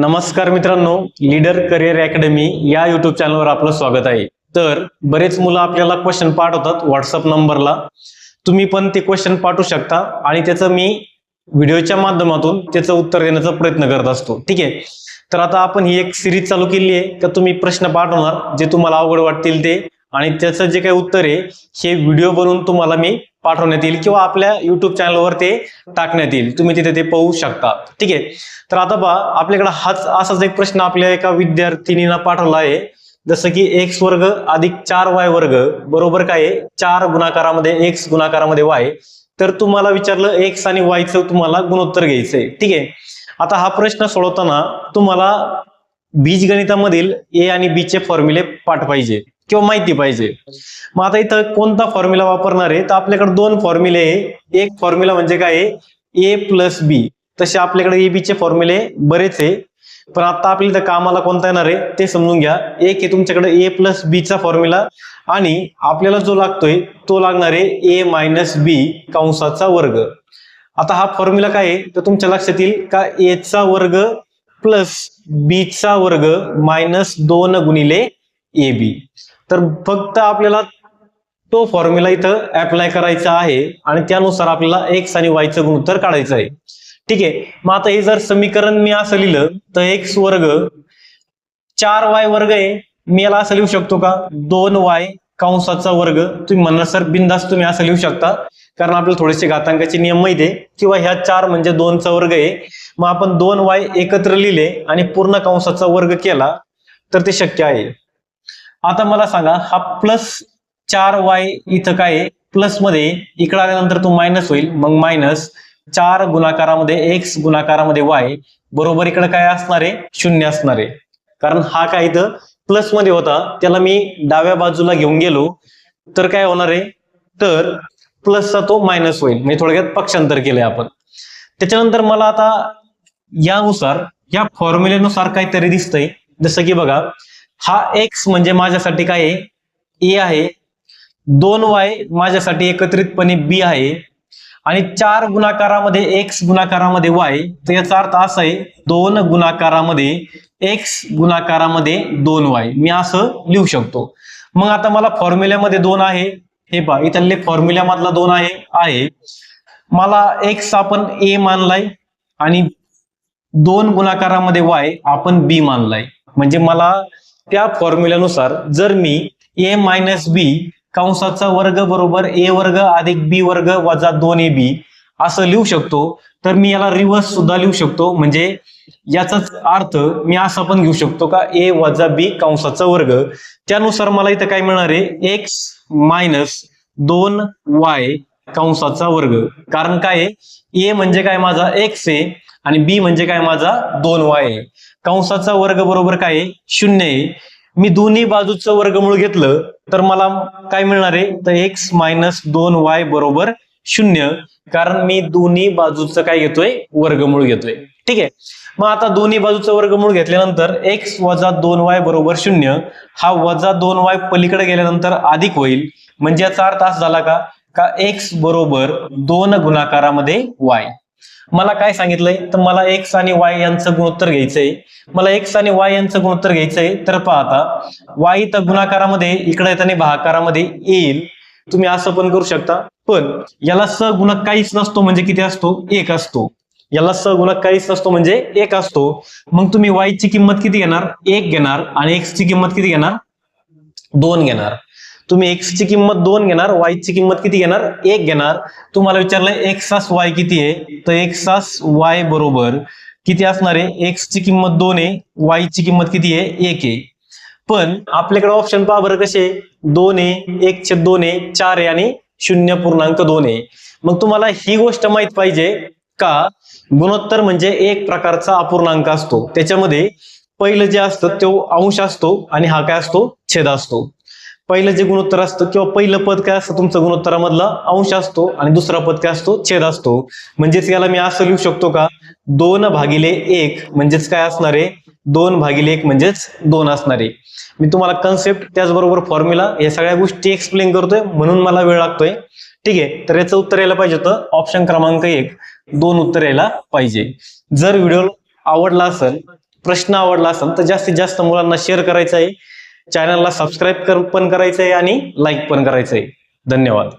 नमस्कार मित्रांनो leader career academy या युट्यूब चॅनलवर आपलं स्वागत आहे. तर बरेच मुलं आपल्याला क्वेश्चन पाठवतात व्हॉट्सअप नंबरला तुम्ही पण ते क्वेश्चन पाठवू शकता आणि त्याचं मी व्हिडिओच्या माध्यमातून त्याचं उत्तर देण्याचा प्रयत्न करत असतो. ठीक आहे? तर आता आपण ही एक सिरीज चालू केली आहे का तुम्ही प्रश्न पाठवणार जे तुम्हाला अवघड वाटतील ते. आणि त्याचं जे काही उत्तर आहे हे व्हिडिओ बनवून तुम्हाला मी पाठवण्यात येईल किंवा आपल्या युट्यूब चॅनलवर ते टाकण्यात येईल. तुम्ही तिथे ते पाहू शकता. ठीक आहे? तर आता पहा आपल्याकडे हाच असाच एक प्रश्न आपल्या एका विद्यार्थिनीनं पाठवला आहे. जसं की एक्स वर्ग अधिक चार वाय वर्ग बरोबर काय आहे? चार गुणाकारामध्ये एक्स गुणाकारामध्ये वाय तर तुम्हाला विचारलं एक्स आणि वायचं तुम्हाला गुणोत्तर घ्यायचंय. ठीक आहे? आता हा प्रश्न सोडवताना तुम्हाला बीजगणितामधील ए आणि बी चे फॉर्म्युले पाठ पाहिजे. किंवा माहिती पाहिजे. मग आता इथं कोणता फॉर्म्युला वापरणार आहे? तर आपल्याकडे दोन फॉर्म्युले आहे. एक फॉर्म्युला म्हणजे काय आहे? ए प्लस बी तसे आपल्याकडे ए बी चे फॉर्म्युले बरेच आहे. पण आता आपल्या इथं कामाला कोणता येणार आहे? ते समजून घ्या. एक आहे तुमच्याकडे ए प्लस बीचा फॉर्म्युला आणि आपल्याला जो लागतोय तो लागणार आहे ए मायनस बी कंसाचा वर्ग. आता हा फॉर्म्युला काय आहे? तर तुमच्या लक्षात येईल का? ए चा वर्ग प्लस बी चा वर्ग मायनस दोन गुणिले ए बी तर फक्त आपल्याला तो फॉर्म्युला इथं अप्लाय करायचा आहे आणि त्यानुसार आपल्याला एक्स आणि वायचं गुणोत्तर काढायचं आहे. ठीक आहे? मग आता हे जर समीकरण मी असं लिहिलं तर एक्स वर्ग चार वाय वर्ग आहे. मी याला असं लिहू शकतो का? दोन वाय कंसाचा वर्ग. तुम्ही म्हणणार सर बिंदास तुम्ही असं लिहू शकता. कारण आपल्याला थोडेसे घातांकाचे नियम माहिती आहे. किंवा ह्या चार म्हणजे दोनचा वर्ग आहे. मग आपण दोन वाय एकत्र लिहिले आणि पूर्ण कंसाचा वर्ग केला तर ते शक्य आहे. आता मला सांगा हा प्लस चार वाय इथं काय आहे? प्लसमध्ये इकडे आल्यानंतर तो मायनस होईल. मग मायनस चार गुणाकारामध्ये एक्स गुणाकारामध्ये वाय बरोबर इकडे काय असणार आहे? शून्य असणार आहे. कारण हा काय इथं प्लसमध्ये होता. त्याला मी डाव्या बाजूला घेऊन गेलो तर काय होणार आहे? तर प्लसचा तो मायनस होईल. म्हणजे थोडक्यात पक्षांतर केलंय आपण. त्याच्यानंतर मला आता यानुसार या फॉर्म्युलेनुसार काहीतरी दिसतंय. जसं की बघा हा एक्स म्हणजे माझ्यासाठी काय आहे? ए आहे. दोन वाय माझ्यासाठी एकत्रितपणे बी आहे. आणि चार गुणाकारामध्ये एक्स गुणाकारामध्ये वाय तर याचा अर्थ असा आहे दोन गुणाकारामध्ये एक्स गुणाकारामध्ये दोन वाय मी असं लिहू शकतो. मग आता मला फॉर्म्युल्यामध्ये दोन आहे. हे पहा इथले फॉर्म्युल्यामधला दोन आहे आहे. मला एक्स आपण ए मानलाय आणि दोन गुणाकारामध्ये वाय आपण बी मानलाय. म्हणजे मला त्या फॉर्म्युल्यानुसार जर मी ए मायनस बी कंसाचा वर्ग बरोबर ए वर्ग अधिक बी वर्ग वजा दोन ए बी असं लिहू शकतो तर मी याला रिव्हर्स सुद्धा लिहू शकतो. म्हणजे याचाच अर्थ मी असा पण घेऊ शकतो का ए वजा बी कंसाचा वर्ग. त्यानुसार मला इथं काय मिळणार आहे? एक्स मायनस दोन वाय कंसाचा वर्ग. कारण काय आहे? ए म्हणजे काय? माझा एक्स आहे. आणि बी म्हणजे काय माझा? दोन वाय आहे. कंसाचा वर्ग बरोबर काय आहे? शून्य आहे. मी दोन्ही बाजूचं वर्गमूळ घेतलं तर मला काय मिळणार आहे? तर एक्स मायनस दोन वाय बरोबर शून्य. कारण मी दोन्ही बाजूचं काय घेतोय? वर्गमूळ घेतोय. ठीक आहे? मग आता दोन्ही बाजूचं वर्गमूळ घेतल्यानंतर एक्स वजा दोन वाय बरोबर शून्य हा वजा दोन वाय पलीकडे गेल्यानंतर अधिक होईल. म्हणजे याचा अर्थ असा झाला का? का एक्स बरोबर दोन गुणाकारामध्ये वाय मला काय सांगितलंय? तर मला एक्स आणि वाय यांचं गुणोत्तर घ्यायचंय. मला एक्स आणि वाय यांचं गुणोत्तर घ्यायचंय. तर पहा आता वाय तर गुणाकारामध्ये इकडे येताना भाकारामध्ये येईल. तुम्ही असं पण करू शकता. पण याला सगुणक काहीच नसतो म्हणजे किती असतो? एक असतो. याला सगुणक काहीच नसतो म्हणजे एक असतो. मग तुम्ही वायची किंमत किती घेणार? एक घेणार. आणि एक्स ची किंमत किती घेणार? दोन घेणार. तुम्ही एक्स ची किंमत दोन घेणार वाय ची किंमत किती घेणार? एक घेणार. तुम्हाला विचारलं एक्सास वाय किती आहे? तर एक्सास वाय बरोबर किती असणार आहे? एक्स ची किंमत दोन आहे वाय ची किंमत किती आहे? एक आहे. पण आपल्याकडे ऑप्शन पहा बरं कसे दोन आहे एक छेद दोन आहे चार आहे आणि शून्य पूर्णांक दोन आहे. मग तुम्हाला ही गोष्ट माहीत पाहिजे का? गुणोत्तर म्हणजे एक प्रकारचा अपूर्णांक असतो. त्याच्यामध्ये पहिलं जे असतं तो अंश असतो आणि हा काय असतो? छेद असतो. पहिलं जे गुणोत्तर असतं किंवा पहिलं पद काय असतं तुमचं गुणोत्तरामधला? अंश असतो आणि दुसरा पद काय असतो? छेद असतो. म्हणजेच याला मी असं लिहू शकतो का? दोन भागिले एक म्हणजेच काय असणार आहे? दोन भागिले एक म्हणजेच दोन असणार आहे. मी तुम्हाला कन्सेप्ट त्याचबरोबर फॉर्म्युला या सगळ्या गोष्टी एक्सप्लेन करतोय म्हणून मला वेळ लागतोय. ठीक आहे? तर याचं उत्तर यायला पाहिजे होतं. ऑप्शन क्रमांक एक. दोन उत्तर यायला पाहिजे. जर व्हिडिओ आवडला असेल प्रश्न आवडला असेल तर जास्तीत जास्त मुलांना शेअर करायचं आहे. चॅनलला सबस्क्राईब कर पण करायचं आहे आणि लाईक पण करायचं आहे धन्यवाद.